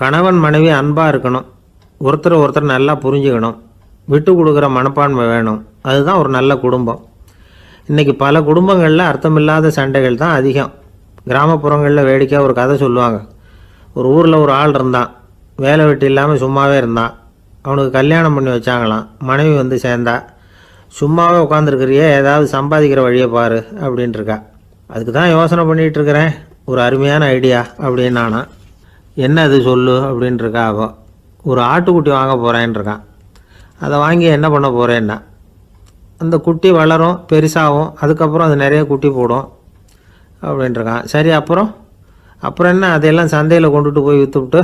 கணவன் மனைவி அன்பாக இருக்கணும். ஒருத்தர் ஒருத்தர் நல்லா புரிஞ்சுக்கணும். விட்டு கொடுக்குற மனப்பான்மை வேணும். அதுதான் ஒரு நல்ல குடும்பம். இன்றைக்கி பல குடும்பங்களில் அர்த்தமில்லாத சண்டைகள் தான் அதிகம். கிராமப்புறங்களில் வேடிக்கையாக ஒரு கதை சொல்லுவாங்க. ஒரு ஊரில் ஒரு ஆள் இருந்தான். வேலை வெட்டி இல்லாமல் சும்மாவே இருந்தான். அவனுக்கு கல்யாணம் பண்ணி வச்சாங்களாம். மனைவி வந்து சேர்ந்தா. சும்மாவே உட்காந்துருக்கிறியே ஏதாவது சம்பாதிக்கிற வழியை பாரு அப்படின்ட்டுருக்கா அதுக்கு தான் யோசனை பண்ணிகிட்ருக்கிறேன் ஒரு அருமையான ஐடியா அப்படின்னு நானா என்ன அது சொல்லு அப்படின்ட்டுருக்கா அவன் ஒரு ஆட்டுக்குட்டி வாங்க போகிறேன்ருக்கான் அதை வாங்கி என்ன பண்ண போகிறேன்னா அந்த குட்டி வளரும் பெருசாகும் அதுக்கப்புறம் அது நிறைய குட்டி போடும் அப்படின்ட்டுருக்கான் சரி அப்புறம்? அப்புறம் என்ன அதையெல்லாம் சந்தையில் கொண்டுட்டு போய் விற்றுவிட்டு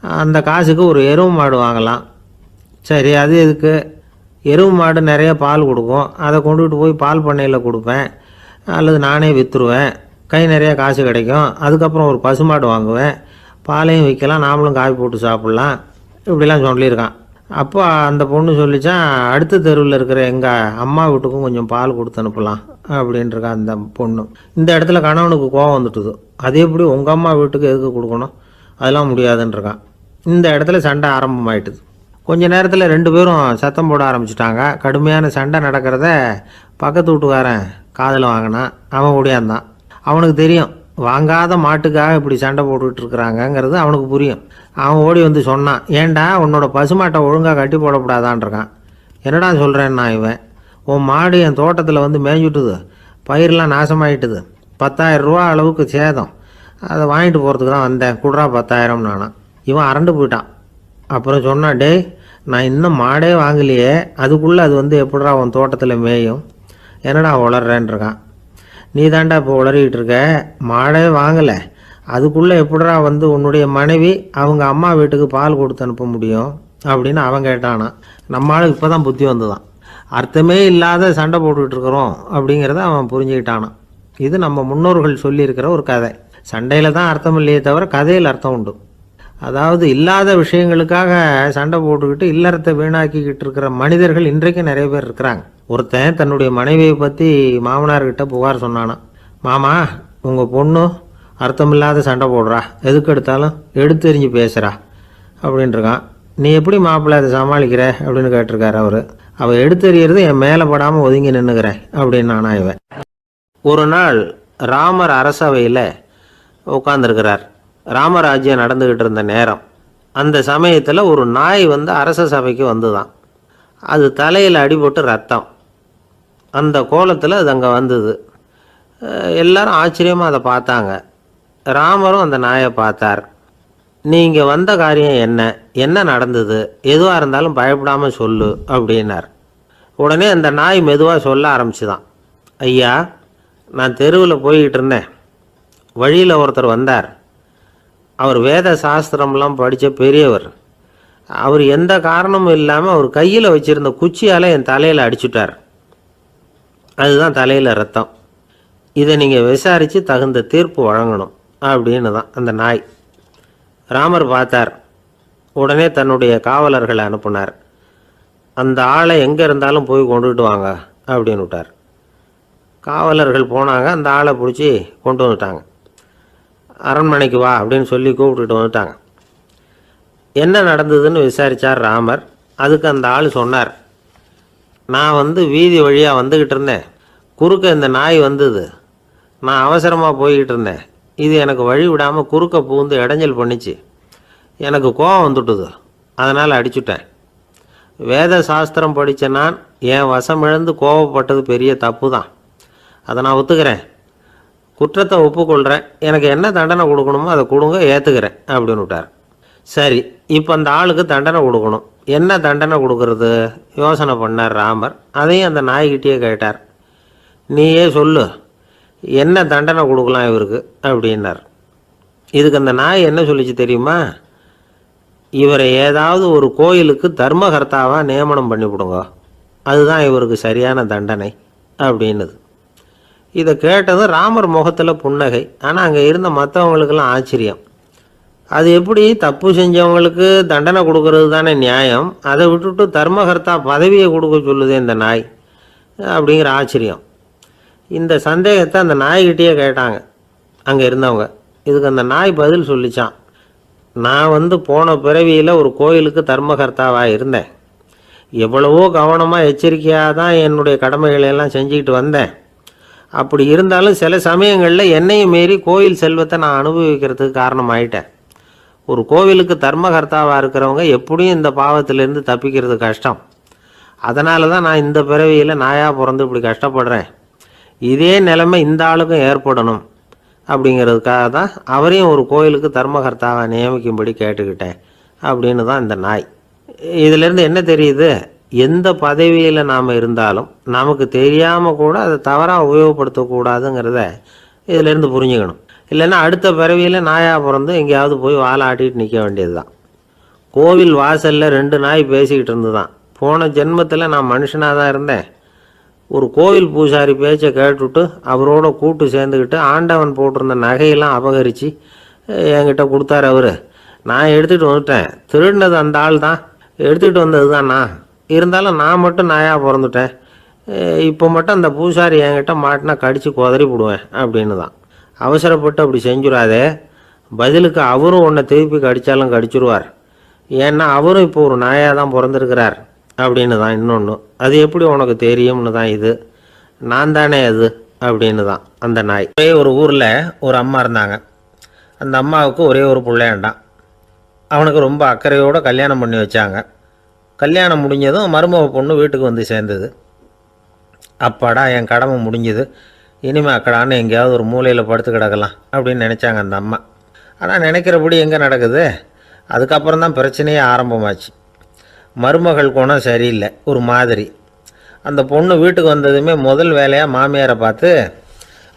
அந்த காசுக்கு ஒரு எருவு மாடு வாங்கலாம். சரி அது இதுக்கு எருவு மாடு நிறைய பால் கொடுக்கும். அதை கொண்டுகிட்டு போய் பால் பண்ணையில் கொடுப்பேன். அல்லது நானே விற்றுருவேன் கை நிறைய காசு கிடைக்கும். அதுக்கப்புறம் ஒரு பசுமாடு வாங்குவேன். பாலையும் விற்கலாம் நாமளும் காய் போட்டு சாப்பிட்லாம். இப்படிலாம் சொல்லியிருக்கான். அப்போ அந்த பொண்ணு சொல்லிச்சான் அடுத்த தெருவில் இருக்கிற எங்கள் அம்மா வீட்டுக்கும் கொஞ்சம் பால் கொடுத்து அனுப்பலாம் அப்படின்ட்டுருக்கா அந்த பொண்ணு. இந்த இடத்துல கணவனுக்கு கோவம் வந்துட்டுது. அது எப்படி உங்கள் அம்மா வீட்டுக்கு எதுக்கு கொடுக்கணும்? அதெல்லாம் முடியாதுன்றிருக்கான். இந்த இடத்துல சண்டை ஆரம்பமாயிட்டுது. கொஞ்ச நேரத்தில் ரெண்டு பேரும் சத்தம் போட ஆரம்பிச்சிட்டாங்க. கடுமையான சண்டை நடக்கிறத பக்கத்து வீட்டுக்காரன் காதில் வாங்கினான். அவன் ஓடியாந்தான் அவனுக்கு தெரியும் வாங்காத மாட்டுக்காக இப்படி சண்டை போட்டுக்கிட்டு இருக்கிறாங்கங்கிறது அவனுக்கு புரியும். அவன் ஓடி வந்து சொன்னான் ஏன்டா உன்னோட பசுமாட்டை ஒழுங்காக கட்டி போடக்கூடாதான்ருக்கான் என்னடா சொல்கிறேன்னா இவன்? உன் மாடு என் தோட்டத்தில் வந்து மேய்ஞ்சுட்டுது. பயிரெலாம் நாசமாயிட்டுது. பத்தாயிரம் ரூபா அளவுக்கு சேதம். அதை வாங்கிட்டு போகிறதுக்கு தான் வந்தேன். குடுறா பத்தாயிரம் நானான் இவன் அரண்டு போயிட்டான். அப்புறம் சொன்னான் டேய் நான் இன்னும் மாடே வாங்கலையே. அதுக்குள்ளே அது வந்து எப்படிடா உன் தோட்டத்தில் மேயும்? என்னடா வளர்றேன்ருக்கான் நீ தாண்டா இப்போ உளறிக்கிட்டு இருக்க மாடே வாங்கலை. அதுக்குள்ளே எப்படா வந்து உன்னுடைய மனைவி அவங்க அம்மா வீட்டுக்கு பால் கொடுத்து அனுப்ப முடியும்? அப்படின்னு அவன் கேட்டானா. நம்ம ஆளுக்கு இப்போ தான் புத்தி வந்துதான். அர்த்தமே இல்லாத சண்டை போட்டுக்கிட்டு இருக்கிறோம் அப்படிங்கிறத அவன் புரிஞ்சுக்கிட்டானான் இது நம்ம முன்னோர்கள் சொல்லியிருக்கிற ஒரு கதை. சண்டையில் தான் அர்த்தம் இல்லையே தவிர கதையில் அர்த்தம் உண்டு. அதாவது இல்லாத விஷயங்களுக்காக சண்டை போட்டுக்கிட்டு இல்லறத்தை வீணாக்கிக்கிட்டு இருக்கிற மனிதர்கள் இன்றைக்கு நிறைய பேர் இருக்கிறாங்க. ஒருத்தன் தன்னுடைய மனைவியை பற்றி மாமனார்கிட்ட புகார் சொன்னானா மாமா உங்கள் பொண்ணு அர்த்தமில்லாத சண்டை போடுறா. எதுக்கு எடுத்தாலும் எடுத்தெறிஞ்சு பேசுகிறா அப்படின்ட்டுருக்கான் நீ எப்படி மாப்பிள்ளை அதை சமாளிக்கிற? அப்படின்னு கேட்டிருக்காரு அவர். அவள் எடுத்தெறியறது என் மேலே படாமல் ஒதுங்கி நின்றுக்கிறேன் அப்படின்னு நான் இவன். ஒரு நாள் ராமர் அரசவையில் உட்காந்துருக்கிறார் ராமராஜ்யம் நடந்துக்கிட்டு இருந்த நேரம். அந்த சமயத்தில் ஒரு நாய் வந்து அரச சபைக்கு வந்துதான். அது தலையில் அடிபட்டு ரத்தம். அந்த கோலத்தில் அது அங்கே வந்தது. எல்லாரும் ஆச்சரியமாக அதை பார்த்தாங்க. ராமரும் அந்த நாயை பார்த்தார். நீங்கள் வந்த காரியம் என்ன? என்ன நடந்தது? எதுவாக இருந்தாலும் பயப்படாமல் சொல்லு அப்படின்னார். உடனே அந்த நாய் மெதுவாக சொல்ல ஆரம்பிச்சுதான். ஐயா நான் தெருவில் போய்கிட்டு இருந்தேன். வழியில் ஒருத்தர் வந்தார். அவர் வேத சாஸ்திரம்லாம் படித்த பெரியவர். அவர் எந்த காரணமும் இல்லாமல் அவர் கையில் வச்சுருந்த குச்சியால் என் தலையில் அடிச்சுட்டார். அதுதான் தலையில் ரத்தம். இதை நீங்கள் விசாரித்து தகுந்த தீர்ப்பு வழங்கணும் அப்படின்னு தான் அந்த நாய். ராமர் பார்த்தார். உடனே தன்னுடைய காவலர்களை அனுப்புனார். அந்த ஆளை எங்கே இருந்தாலும் போய் கொண்டுகிட்டு வாங்க அப்படின்னு விட்டார். காவலர்கள் போனாங்க அந்த ஆளை பிடிச்சி கொண்டு வந்துட்டாங்க. அரண்மனைக்கு வா அப்படின்னு சொல்லி கூப்பிட்டுட்டு வந்துட்டாங்க. என்ன நடந்ததுன்னு விசாரித்தார் ராமர். அதுக்கு அந்த ஆள் சொன்னார். நான் வந்து வீதி வழியாக வந்துக்கிட்டு இருந்தேன். குறுக்க இந்த நாய் வந்தது. நான் அவசரமாக போய்கிட்டு இருந்தேன். இது எனக்கு வழி விடாமல் குறுக்க பூந்து இடைஞ்சல் பண்ணிச்சு. எனக்கு கோவம் வந்துட்டுது. அதனால் அடிச்சுட்டேன். வேத சாஸ்திரம் படித்த நான் என் வசம் இழந்து கோவப்பட்டது பெரிய தப்பு தான் அதை நான் ஒத்துக்கிறேன். குற்றத்தை ஒப்புக்கொள்கிறேன் எனக்கு என்ன தண்டனை கொடுக்கணுமோ அதை கொடுங்க ஏற்றுக்கிறேன் அப்படின்னு விட்டார். சரி இப்போ அந்த ஆளுக்கு தண்டனை கொடுக்கணும். என்ன தண்டனை கொடுக்கறது? யோசனை பண்ணார் ராமர். அதையும் அந்த நாய்கிட்டேயே கேட்டார். நீயே சொல்லு என்ன தண்டனை கொடுக்கலாம் இவருக்கு? அப்படின்னார். இதுக்கு அந்த நாய் என்ன சொல்லிச்சு தெரியுமா? இவரை ஏதாவது ஒரு கோயிலுக்கு தர்மகர்த்தாவாக நியமனம் பண்ணிவிடுங்க. அதுதான் இவருக்கு சரியான தண்டனை அப்படின்னுது. இதை கேட்டதும் ராமர் முகத்தில் புன்னகை. ஆனால் அங்கே இருந்த மற்றவங்களுக்கெல்லாம் ஆச்சரியம். அது எப்படி? தப்பு செஞ்சவங்களுக்கு தண்டனை கொடுக்கறது தானே நியாயம். அதை விட்டுட்டு தர்மகர்த்தா பதவியை கொடுக்க சொல்லுது இந்த நாய் அப்படிங்கிற ஆச்சரியம். இந்த சந்தேகத்தை அந்த நாய்கிட்டேயே கேட்டாங்க. அங்கே இருந்தவங்க. இதுக்கு அந்த நாய் பதில் சொல்லிச்சான். நான் வந்து போன பிறவியில் ஒரு கோயிலுக்கு தர்மகர்த்தாவாக இருந்தேன். எவ்வளவோ கவனமாக எச்சரிக்கையாக தான் என்னுடைய கடமைகளை எல்லாம் செஞ்சுக்கிட்டு வந்தேன். அப்படி இருந்தாலும் சில சமயங்களில் என்னையும் மீறி கோயில் செல்வத்தை நான் அனுபவிக்கிறதுக்கு காரணமாயிட்டேன். ஒரு கோவிலுக்கு தர்மகர்த்தாவாக இருக்கிறவங்க எப்படியும் இந்த பாவத்திலேருந்து தப்பிக்கிறது கஷ்டம். அதனால தான் நான் இந்த பிறவியில் நாயாக பிறந்து இப்படி கஷ்டப்படுறேன். இதே நிலைமை இந்த ஆளுக்கும் ஏற்படணும் அப்படிங்கிறதுக்காக தான் அவரையும் ஒரு கோயிலுக்கு தர்மகர்த்தாவை நியமிக்கும்படி கேட்டுக்கிட்டேன். அப்படின்னு தான் இந்த நாய். இதிலேருந்து என்ன தெரியுது? எந்த பதவியில் நாம் இருந்தாலும் நமக்கு தெரியாமல் கூட அதை தவறாக உபயோகப்படுத்தக்கூடாதுங்கிறத இதிலேருந்து புரிஞ்சுக்கணும். இல்லைன்னா அடுத்த பிறவியில் நாயாக பிறந்து எங்கேயாவது போய் வாழை ஆட்டிகிட்டு நிற்க வேண்டியது தான் கோவில் வாசலில் ரெண்டு நாய் பேசிக்கிட்டு இருந்துதான். போன ஜென்மத்தில் நான் மனுஷனாக தான் இருந்தேன். ஒரு கோவில் பூசாரி பேச்சை கேட்டுவிட்டு அவரோட கூட்டு சேர்ந்துக்கிட்டு ஆண்டவன் போட்டிருந்த நகையெல்லாம் அபகரித்து என்கிட்ட கொடுத்தாரு அவர். நான் எடுத்துகிட்டு வந்துட்டேன். திருடினது அந்த ஆள் தான் எடுத்துகிட்டு வந்தது தானா இருந்தாலும் நான் மட்டும் நாயாக பிறந்துட்டேன். இப்போ மட்டும் அந்த பூசாரி என்கிட்ட மாட்டினா கடித்து குதறி விடுவேன் அப்படின்னு தான் அவசரப்பட்டு அப்படி செஞ்சுடாதே. பதிலுக்கு அவரும் உன்னை திருப்பி கடித்தாலும் கடிச்சிருவார். ஏன்னா அவரும் இப்போ ஒரு நாயாக தான் பிறந்திருக்கிறார் அப்படின்னு தான் இன்னொன்று அது எப்படி உனக்கு தெரியும்னு தான் இது. நான் தானே அது அப்படின்னு தான் அந்த நாய். ஒரே ஒரு ஊரில் ஒரு அம்மா இருந்தாங்க. அந்த அம்மாவுக்கு ஒரே ஒரு பிள்ளையாண்டான். அவனுக்கு ரொம்ப அக்கறையோடு கல்யாணம் பண்ணி வச்சாங்க. கல்யாணம் முடிஞ்சதும் மருமக பொண்ணு வீட்டுக்கு வந்து சேர்ந்தது. அப்பாடா என் கடமை முடிஞ்சுது. இனிமேல் அக்கடான்னு எங்கேயாவது ஒரு மூலையில் படுத்து கிடக்கலாம் அப்படின்னு நினச்சாங்க அந்த அம்மா. ஆனால் நினைக்கிறபடி எங்கே நடக்குது? அதுக்கப்புறம் தான் பிரச்சனையே ஆரம்பமாச்சு. மருமகள் குணம் சரியில்லை ஒரு மாதிரி. அந்த பொண்ணு வீட்டுக்கு வந்ததுமே முதல் வேலையாக மாமியாரை பார்த்து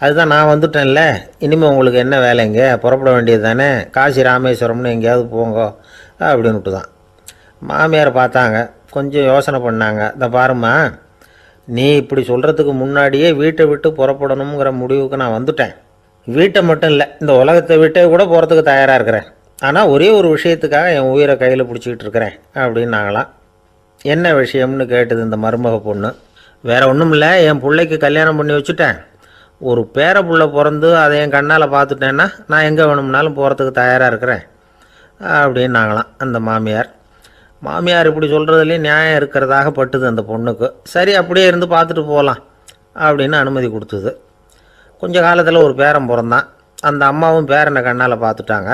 அதுதான் நான் வந்துட்டேன்ல இனிமேல் உங்களுக்கு என்ன வேலைங்க? புறப்பட வேண்டியது தானே? காசி ராமேஸ்வரம்னு எங்கேயாவது போங்க அப்படின்னுட்டு தான் மாமியார் பார்த்தாங்க. கொஞ்சம் யோசனை பண்ணாங்க. இந்த பாரும்மா நீ இப்படி சொல்கிறதுக்கு முன்னாடியே வீட்டை விட்டு புறப்படணுங்கிற முடிவுக்கு நான் வந்துட்டேன். வீட்டை மட்டும் இல்லை இந்த உலகத்தை விட்டே கூட போகிறதுக்கு தயாராக இருக்கிறேன். ஆனால் ஒரே ஒரு விஷயத்துக்காக என் உயிரை கையில் பிடிச்சிக்கிட்டு இருக்கிறேன் அப்படின்னாங்களாம். என்ன விஷயம்னு கேட்டது இந்த மருமக பொண்ணு. வேற ஒன்றும் இல்லை என் பிள்ளைக்கு கல்யாணம் பண்ணி வச்சுட்டேன். ஒரு பேர பிள்ளை பிறந்து அதை என் கண்ணால் பார்த்துட்டேன்னா நான் எங்கே வேணும்னாலும் போகிறதுக்கு தயாராக இருக்கிறேன் அப்படின்னாங்களாம் அந்த மாமியார். மாமியார் இப்படி சொல்கிறதுலேயும் நியாயம் இருக்கிறதாக பட்டுது அந்த பொண்ணுக்கு. சரி அப்படியே இருந்து பார்த்துட்டு போகலாம் அப்படின்னு அனுமதி கொடுத்தது. கொஞ்ச காலத்தில் ஒரு பேரன் பிறந்தான். அந்த அம்மாவும் பேரனை கண்ணால் பார்த்துட்டாங்க.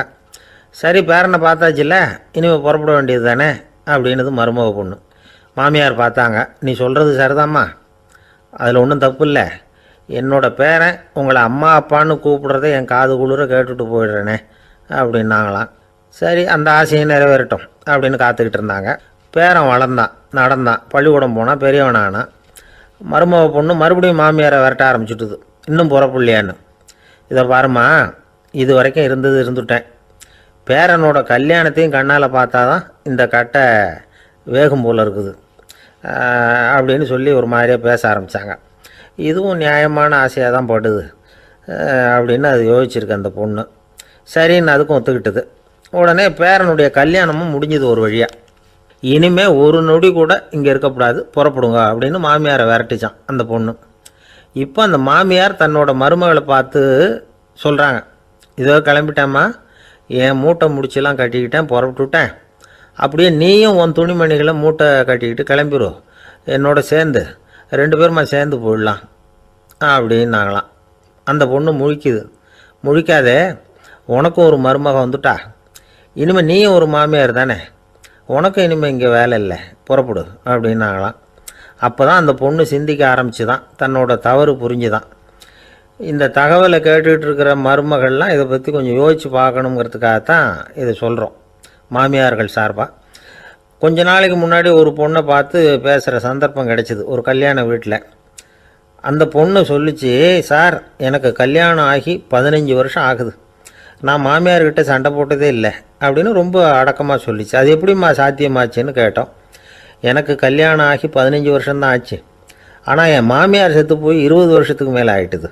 சரி பேரனை பார்த்தாச்சுல்ல இனிமேல் புறப்பட வேண்டியது தானே அப்படின்னது மருமக பொண்ணு. மாமியார் பார்த்தாங்க. நீ சொல்கிறது சரிதாம்மா. அதில் ஒன்றும் தப்பு இல்லை. என்னோடய பேரன் உங்களை அம்மா அப்பான்னு கூப்பிடுறத என் காது குளிர கேட்டுட்டு போயிடுறேனே அப்படின்னாங்களாம். சரி அந்த ஆசையை நிறைவேறட்டும் அப்படின்னு காத்துக்கிட்டு இருந்தாங்க. பேரன் வளர்ந்தான் நடந்தான் பள்ளிக்கூடம் போனால் பெரியவனானான் மருமக பொண்ணு மறுபடியும் மாமியாரை விரட்ட ஆரம்பிச்சுட்டுது. இன்னும் புறப்புள்ளையான்னு இதை பாருமா இது வரைக்கும் இருந்தது இருந்துட்டேன். பேரனோட கல்யாணத்தையும் கண்ணால் பார்த்தா தான் இந்த கட்டை வேகும் போல் இருக்குது அப்படின்னு சொல்லி ஒரு மாதிரியாக பேச ஆரம்பித்தாங்க இதுவும் நியாயமான ஆசையாக தான் படுது அப்படின்னு அது யோசிச்சிருக்கு அந்த பொண்ணு. சரின்னு அதுக்கும் ஒத்துக்கிட்டது. உடனே பேரனுடைய கல்யாணமும் முடிஞ்சது ஒரு வழியாக இனிமே ஒரு நொடி கூட இங்கே இருக்கக்கூடாது புறப்படுங்க அப்படின்னு மாமியாரை விரட்டிச்சான் அந்த பொண்ணு. இப்போ அந்த மாமியார் தன்னோட மருமகளை பார்த்து சொல்கிறாங்க இதோ கிளம்பிட்டேம்மா என் மூட்டை முடிச்செல்லாம் கட்டிக்கிட்டேன் புறப்பட்டுவிட்டேன் அப்படியே நீயும் உன் துணிமணிகளை மூட்டை கட்டிக்கிட்டு கிளம்பிரு. என்னோட சேர்ந்து ரெண்டு பேருமா சேர்ந்து போயிடலாம் அப்படின்னாங்களாம் அந்த பொண்ணு முழிக்குது. முழிக்காதே உனக்கும் ஒரு மருமக வந்துட்டா இனிமேல் நீயும் ஒரு மாமியார் தானே? உனக்கும் இனிமேல் இங்கே வேலை இல்லை. புறப்படு அப்படின்னாங்களாம் அப்போ தான் அந்த பொண்ணு சிந்திக்க ஆரம்பிச்சு தான் தன்னோட தவறு புரிஞ்சுதான். இந்த தகவலை கேட்டுக்கிட்டு இருக்கிற மருமகள்லாம் இதை பற்றி கொஞ்சம் யோசித்து பார்க்கணுங்கிறதுக்காக தான் இதை சொல்கிறோம் மாமியார்கள் சார்பாக கொஞ்ச நாளைக்கு முன்னாடி ஒரு பொண்ணை பார்த்து பேசுகிற சந்தர்ப்பம் கிடைச்சிது ஒரு கல்யாண வீட்டில் அந்த பொண்ணு சொல்லிச்சு சார் எனக்கு கல்யாணம் ஆகி பதினஞ்சு வருஷம் ஆகுது. நான் மாமியார்கிட்ட சண்டை போட்டதே இல்லை அப்படின்னு ரொம்ப அடக்கமாக சொல்லிச்சு. அது எப்படிம்மா சாத்தியமாச்சுன்னு கேட்டோம். எனக்கு கல்யாணம் ஆகி பதினஞ்சு வருஷம்தான் ஆச்சு. ஆனால் என் மாமியார் செத்து போய் இருபது வருஷத்துக்கு மேலே ஆயிட்டுது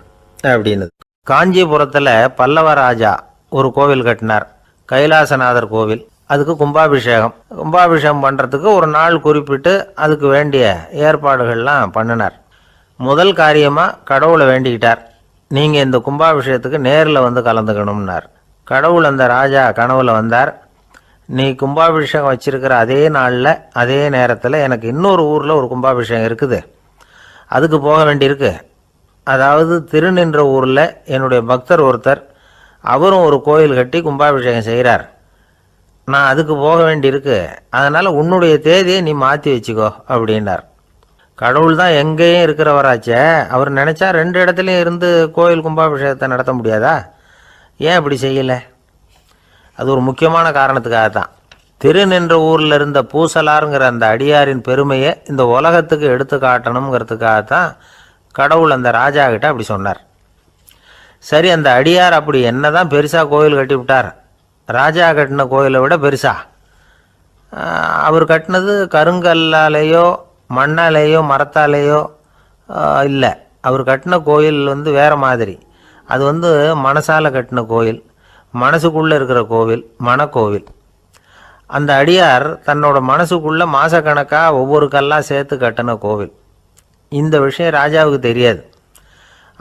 அப்படின்னு. காஞ்சிபுரத்தில் பல்லவ ராஜா ஒரு கோவில் கட்டினார். கைலாசநாதர் கோவில். அதுக்கு கும்பாபிஷேகம். கும்பாபிஷேகம் பண்ணுறதுக்கு ஒரு நாள் குறிப்பிட்டு அதுக்கு வேண்டிய ஏற்பாடுகள்லாம் பண்ணினார். முதல் காரியமாக கடவுளை வேண்டிக்கிட்டார். நீங்கள் இந்த கும்பாபிஷேகத்துக்கு நேரில் வந்து கலந்துக்கணும்னார். கடவுள் அந்த ராஜா கனவுல வந்தார். நீ கும்பாபிஷேகம் வச்சிருக்கிற அதே நாளில் அதே நேரத்தில் எனக்கு இன்னொரு ஊரில் ஒரு கும்பாபிஷேகம் இருக்குது. அதுக்கு போக வேண்டியிருக்கு. அதாவது திருநின்ற ஊரில் என்னுடைய பக்தர் ஒருத்தர் அவரும் ஒரு கோயில் கட்டி கும்பாபிஷேகம் செய்கிறார் நான் அதுக்கு போக வேண்டியிருக்கு. அதனால் உன்னுடைய தேதியை நீ மாற்றி வச்சுக்கோ அப்படின்னார். கடவுள் தான் எங்கேயும் இருக்கிறவராச்சே. அவர் நினச்சா ரெண்டு இடத்துலையும் இருந்து கோயில் கும்பாபிஷேகத்தை நடத்த முடியாதா? ஏன் இப்படி செய்யலை? அது ஒரு முக்கியமான காரணத்துக்காக தான் திருநின்ற ஊரில் இருந்த பூசலாருங்கிற அந்த அடியாரின் பெருமையை இந்த உலகத்துக்கு எடுத்து காட்டணுங்கிறதுக்காக தான் கடவுள் அந்த ராஜா கிட்ட அப்படி சொன்னார். சரி அந்த அடியார் அப்படி என்னதான் பெருசாக கோயில் கட்டி விட்டார். ராஜா கட்டின கோயிலை விட பெருசா? அவர் கட்டினது கருங்கல்லாலேயோ மண்ணாலேயோ மரத்தாலேயோ இல்லை. அவர் கட்டின கோயில் வந்து வேறு மாதிரி. அது வந்து மனசால கட்டின கோயில் மனசுக்குள்ளே இருக்கிற கோவில் மனக்கோவில். அந்த அடியார் தன்னோட மனசுக்குள்ளே மாதக்கணக்காக ஒவ்வொரு கல்லாக சேர்த்து கட்டின கோவில். இந்த விஷயம் ராஜாவுக்கு தெரியாது.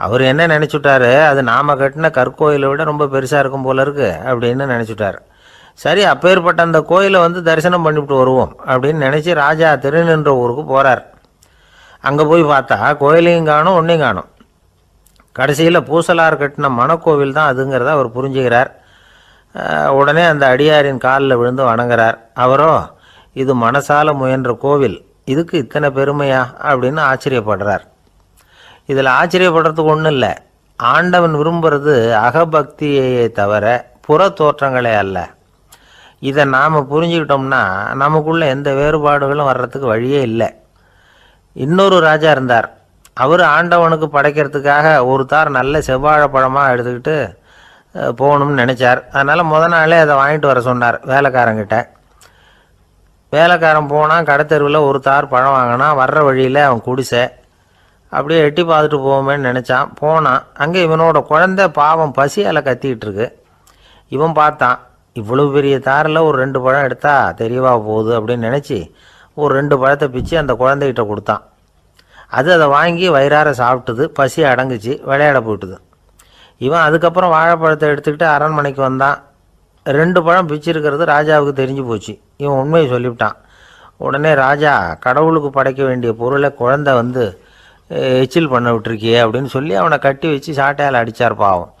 அவர் என்ன நினச்சிட்டாரு? அது நாம கட்டின கற்கோயிலை விட ரொம்ப பெருசாக இருக்கும் போல இருக்கு அப்படின்னு நினச்சிட்டாரு. சரி அப்பேற்பட்ட அந்த கோயிலை வந்து தரிசனம் பண்ணிவிட்டு வருவோம் அப்படின்னு நினச்சி ராஜா திருநின்ற ஊருக்கு போகிறார் அங்கே போய் பார்த்தா கோயிலையும் காணும் ஒன்றையும் காணும். கடைசியில் பூசலார் கட்டின மணக்கோவில் தான் அதுங்கிறத அவர் புரிஞ்சுக்கிறார். உடனே அந்த அடியாரின் காலில் விழுந்து வணங்குறார். அவரோ இது மனசால முயன்ற கோவில். இதுக்கு இத்தனை பெருமையா? அப்படின்னு ஆச்சரியப்படுறார். இதில் ஆச்சரியப்படுறதுக்கு ஒன்றும் இல்லை. ஆண்டவன் விரும்புகிறது அகபக்தியையே தவிர புற தோற்றங்களே அல்ல. இதை நாம் புரிஞ்சுக்கிட்டோம்னா நமக்குள்ளே எந்த வேறுபாடுகளும் வர்றதுக்கு வழியே இல்லை. இன்னொரு ராஜா இருந்தார். அவர் ஆண்டவனுக்கு படைக்கிறதுக்காக ஒரு தார் நல்ல செவ்வாழைப்பழமாக எடுத்துக்கிட்டு போகணும்னு நினச்சார். அதனால் முத நாளே அதை வாங்கிட்டு வர சொன்னார் வேலைக்காரங்கிட்ட. வேலைக்காரன் போனால் கடைத்தெருவில் ஒரு தார் பழம் வாங்கினா வர்ற வழியில் அவன் குடிசை. அப்படியே எட்டி பார்த்துட்டு போவோமேன்னு நினச்சான். போனான் அங்கே இவனோட குழந்தை பாவம் பசியால் கத்திக்கிட்டு இருக்கு இவன் பார்த்தான் இவ்வளோ பெரிய தாரில் ஒரு ரெண்டு பழம் எடுத்தா தெரியவா போகுது? அப்படின்னு நினச்சி ஒரு ரெண்டு பழத்தை பிச்சு அந்த குழந்தைகிட்ட கொடுத்தான். அது அதை வாங்கி வயிறார சாப்பிட்டுது பசி அடங்குச்சு விளையாட போயிட்டுது இவன் அதுக்கப்புறம் வாழைப்பழத்தை எடுத்துக்கிட்டு அரண்மனைக்கு வந்தான். ரெண்டு பழம் பிச்சிருக்கிறது ராஜாவுக்கு தெரிஞ்சு போச்சு. இவன் உண்மையை சொல்லிவிட்டான். உடனே ராஜா கடவுளுக்கு படைக்க வேண்டிய பொருளை குழந்தை வந்து எச்சில் பண்ண விட்டுருக்கியே அப்படின்னு சொல்லி அவனை கட்டி வச்சு சாட்டையால் அடித்தார் பாவம்.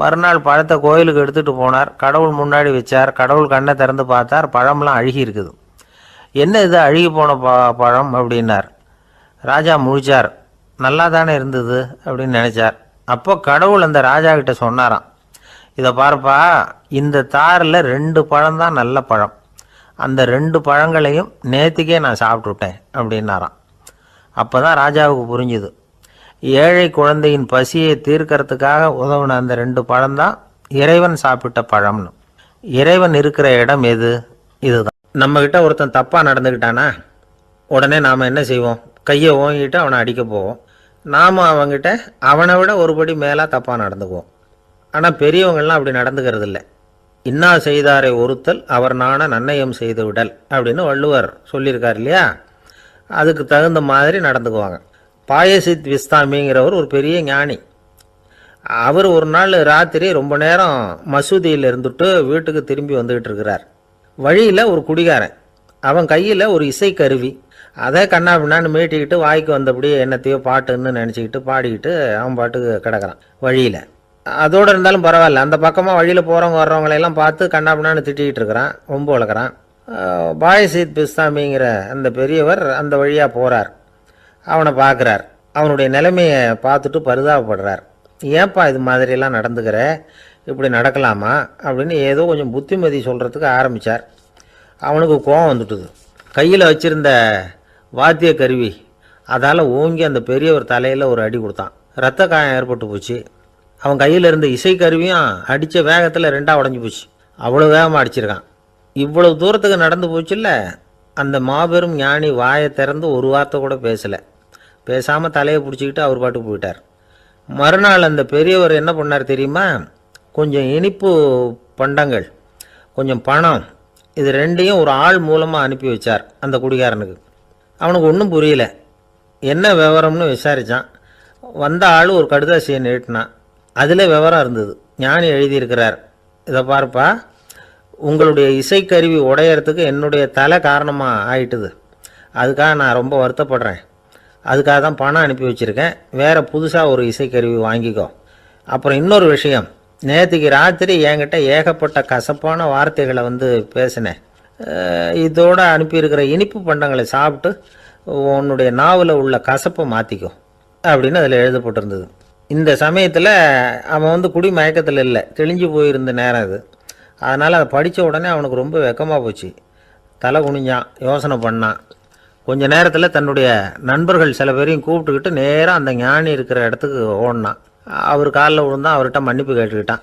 மறுநாள் பழத்தை கோயிலுக்கு எடுத்துகிட்டு போனார். கடவுள் முன்னாடி வச்சார். கடவுள் கண்ணை திறந்து பார்த்தார். பழம்லாம் அழுகி இருக்குது. என்ன இது அழுகி போன ப பழம்? அப்படின்னார். ராஜா முழிச்சார். நல்லா தானே இருந்தது அப்படின்னு நினச்சார். அப்போ கடவுள் அந்த ராஜா கிட்ட சொன்னாராம். இதை பாருப்பா இந்த தாரில் ரெண்டு பழம் தான் நல்ல பழம். அந்த ரெண்டு பழங்களையும் நேற்றுக்கே நான் சாப்பிட்டுட்டேன் அப்படின்னாராம். அப்போ தான் ராஜாவுக்கு புரிஞ்சுது. ஏழை குழந்தையின் பசியை தீர்க்கறதுக்காக உதவுன அந்த ரெண்டு பழம்தான் இறைவன் சாப்பிட்ட பழம்னு. இறைவன் இருக்கிற இடம் எது? இதுதான். நம்மக்கிட்ட ஒருத்தன் தப்பாக நடந்துக்கிட்டானா உடனே நாம் என்ன செய்வோம்? கையை ஓங்கிட்டு அவனை அடிக்க போவோம். நாம் அவங்ககிட்ட அவனை விட ஒருபடி மேலாக தப்பாக நடந்துக்குவோம். ஆனால் பெரியவங்கள்லாம் அப்படி நடந்துக்கிறது இல்லை இன்னா செய்தாரை ஒருத்தல் அவர் நான நன்னயம் செய்து விடல் அப்படின்னு வள்ளுவர் சொல்லியிருக்கார் இல்லையா? அதுக்கு தகுந்த மாதிரி நடந்துக்குவாங்க. பாயசித் விஸ்தாமிங்கிறவர் ஒரு பெரிய ஞானி. அவர் ஒரு நாள் ராத்திரி ரொம்ப நேரம் மசூதியில் இருந்துட்டு வீட்டுக்கு திரும்பி வந்துக்கிட்டு இருக்கிறார். வழியில் ஒரு குடிகாரன். அவன் கையில் ஒரு இசைக்கருவி. அதை கண்ணா பின்னான்னு மீட்டிக்கிட்டு வாய்க்கு வந்தபடியே என்னத்தையோ பாட்டுன்னு நினச்சிக்கிட்டு பாடிக்கிட்டு அவன் பாட்டுக்கு கிடக்கிறான் வழியில். அதோடு இருந்தாலும் பரவாயில்ல. அந்த பக்கமாக வழியில் போகிறவங்க வர்றவங்களையெல்லாம் பார்த்து கண்ணா பின்னான்னு திட்டிக்கிட்டு இருக்கிறான். ரொம்ப வளர்க்குறான் பாயசீத் பிஸ்தாமிங்கிற அந்த பெரியவர் அந்த வழியாக போகிறார் அவனை பார்க்குறார். அவனுடைய நிலைமையை பார்த்துட்டு பரிதாபப்படுறார். ஏன்பா இது மாதிரியெல்லாம் நடந்துக்கிற? இப்படி நடக்கலாமா? அப்படின்னு ஏதோ கொஞ்சம் புத்திமதி சொல்கிறதுக்கு ஆரம்பித்தார் அவனுக்கு கோவம் வந்துட்டுது. கையில் வச்சிருந்த வாத்திய கருவி அதால் ஓங்கி அந்த பெரியவர் தலையில் ஒரு அடி கொடுத்தான். ரத்த காயம் ஏற்பட்டு போச்சு. அவன் கையில் இருந்த இசைக்கருவியும் அடித்த வேகத்தில் ரெண்டாக உடஞ்சி போச்சு. அவ்வளோ வேகமாக அடிச்சிருக்கான். இவ்வளவு தூரத்துக்கு நடந்து போச்சுல்ல அந்த மாபெரும் ஞானி வாயை திறந்து ஒரு வார்த்தை கூட பேசலை. பேசாமல் தலையை பிடிச்சிக்கிட்டு அவர் பாட்டுக்கு போயிட்டார். மறுநாள் அந்த பெரியவர் என்ன பண்ணார் தெரியுமா? கொஞ்சம் இனிப்பு பண்டங்கள் கொஞ்சம் பணம் இது ரெண்டையும் ஒரு ஆள் மூலமாக அனுப்பி வச்சார் அந்த குடிகாரனுக்கு. அவனுக்கு ஒன்றும் புரியல. என்ன விவரம்னு விசாரித்தான் வந்த ஆள் ஒரு கடுதாசியை நீட்டினான். அதில் விவரம் இருந்தது. ஞானி எழுதியிருக்கிறார். இதை பார்ப்பா. உங்களுடைய இசைக்கருவி உடையறதுக்கு என்னுடைய தலை காரணமாக ஆயிட்டுது. அதுக்காக நான் ரொம்ப வருத்தப்படுறேன். அதுக்காக தான் பணம் அனுப்பி வச்சுருக்கேன். வேறு புதுசாக ஒரு இசைக்கருவி வாங்கிக்கோ. அப்புறம் இன்னொரு விஷயம். நேற்றுக்கு ராத்திரி என்கிட்ட ஏகப்பட்ட கசப்பான வார்த்தைகளை வந்து பேசினேன். இதோடு அனுப்பியிருக்கிற இனிப்பு பண்டங்களை சாப்பிட்டு உன்னுடைய நாவில் உள்ள கசப்பை மாற்றிக்கோ அப்படின்னு அதில் எழுதப்பட்டிருந்தது இந்த சமயத்தில் அவன் வந்து குடி மயக்கத்தில் இல்லை தெளிஞ்சு போயிருந்த நேரம் அது. அதனால் அதை படித்த உடனே அவனுக்கு ரொம்ப வெக்கமாக போச்சு. தலை குனிஞ்சான் யோசனை பண்ணான். கொஞ்ச நேரத்தில் தன்னுடைய நண்பர்கள் சில பேரையும் கூப்பிட்டுக்கிட்டு நேராக அந்த ஞானி இருக்கிற இடத்துக்கு ஓடினான். அவர் காலில் விழுந்தான் அவர்கிட்ட மன்னிப்பு கேட்டுக்கிட்டான்.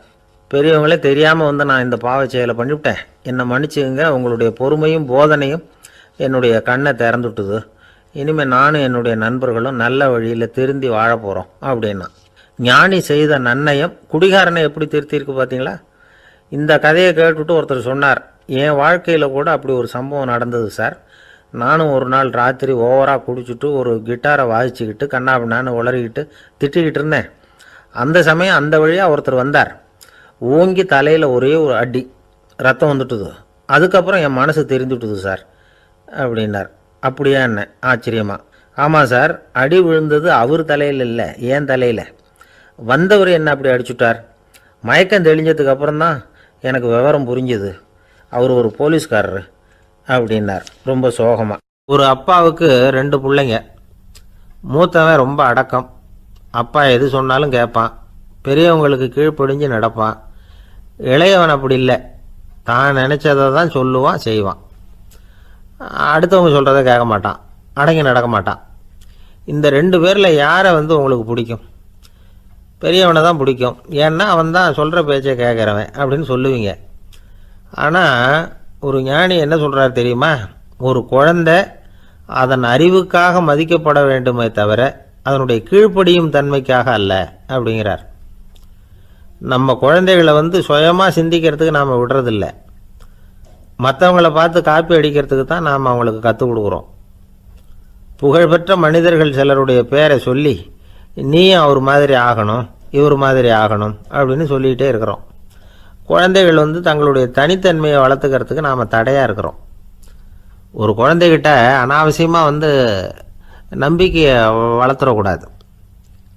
பெரியவங்களே தெரியாமல் வந்து நான் இந்த பாவ செயலை பண்ணிவிட்டேன் என்னை மன்னிச்சுங்க உங்களுடைய பொறுமையும் போதனையும் என்னுடைய கண்ணை திறந்துட்டுது இனிமேல் நானும் என்னுடைய நண்பர்களும் நல்ல வழியில் திருந்தி வாழ போகிறோம் அப்படின்னா. ஞானி செய்த நன்னயம் குடிகாரனை எப்படி திருத்தியிருக்கு பார்த்தீங்களா இந்த கதையை கேட்டுட்டு ஒருத்தர் சொன்னார் என் வாழ்க்கையில் கூட அப்படி ஒரு சம்பவம் நடந்தது சார். நானும் ஒரு நாள் ராத்திரி ஓவராக குடிச்சிட்டு ஒரு கிட்டாரை வாசிச்சுக்கிட்டு கண்ணாபின்னான்னு உளறிக்கிட்டு திட்டிக்கிட்டு இருந்தேன். அந்த சமயம் அந்த வழியாக ஒருத்தர் வந்தார். ஓங்கி தலையில் ஒரே ஒரு அடி ரத்தம் வந்துட்டுது. அதுக்கப்புறம் என் மனசு தெரிந்துட்டுது சார். அப்படின்னார். அப்படியா என்ன? ஆச்சரியமா? ஆமாம் சார். அடி விழுந்தது அவர் தலையில் இல்லை ஏன் தலையில். வந்தவர் என்ன அப்படி அடிச்சுட்டார்? மயக்கம் தெளிஞ்சதுக்கு அப்புறம் தான் எனக்கு விவரம் புரிஞ்சுது. அவர் ஒரு போலீஸ்காரர். அப்படின்னார். ரொம்ப சோகமாக ஒரு அப்பாவுக்கு ரெண்டு பிள்ளைங்க. மூத்தவன் ரொம்ப அடக்கம். அப்பா எது சொன்னாலும் கேட்பான். பெரியவங்களுக்கு கீழ்ப்படிஞ்சு நடப்பான். இளையவன் அப்படி இல்லை. தான் நினச்சதை தான் சொல்லுவான் செய்வான். அடுத்தவங்க சொல்கிறத கேட்க மாட்டான். அடங்கி நடக்க மாட்டான். இந்த ரெண்டு பேரில் யாரை வந்து உங்களுக்கு பிடிக்கும்? பெரியவனை தான் பிடிக்கும். ஏன்னா அவன் தான் சொல்கிற பேச்சை கேட்குறவன் அப்படின்னு சொல்லுவீங்க. ஆனால் ஒரு ஞானி என்ன சொல்கிறார் தெரியுமா? ஒரு குழந்தை அதன் அறிவுக்காக மதிக்கப்பட வேண்டுமே தவிர அதனுடைய கீழ்ப்படியும் தன்மைக்காக அல்ல அப்படிங்கிறார். நம்ம குழந்தைகளை வந்து சுயமாக சிந்திக்கிறதுக்கு நாம் விடுறதில்ல. மற்றவங்கள பார்த்து காப்பி அடிக்கிறதுக்கு தான் நாம் அவங்களுக்கு கற்றுக் கொடுக்குறோம். புகழ்பெற்ற மனிதர்கள் சிலருடைய பேரை சொல்லி நீயும் அவர் மாதிரி ஆகணும் இவர் மாதிரி ஆகணும் அப்படின்னு சொல்லிகிட்டே இருக்கிறோம். குழந்தைகள் வந்து தங்களுடைய தனித்தன்மையை வளர்த்துக்கிறதுக்கு நாம் தடையாக இருக்கிறோம். ஒரு குழந்தைகிட்ட அனாவசியமாக வந்து நம்பிக்கையை வளர்த்துறக்கூடாது.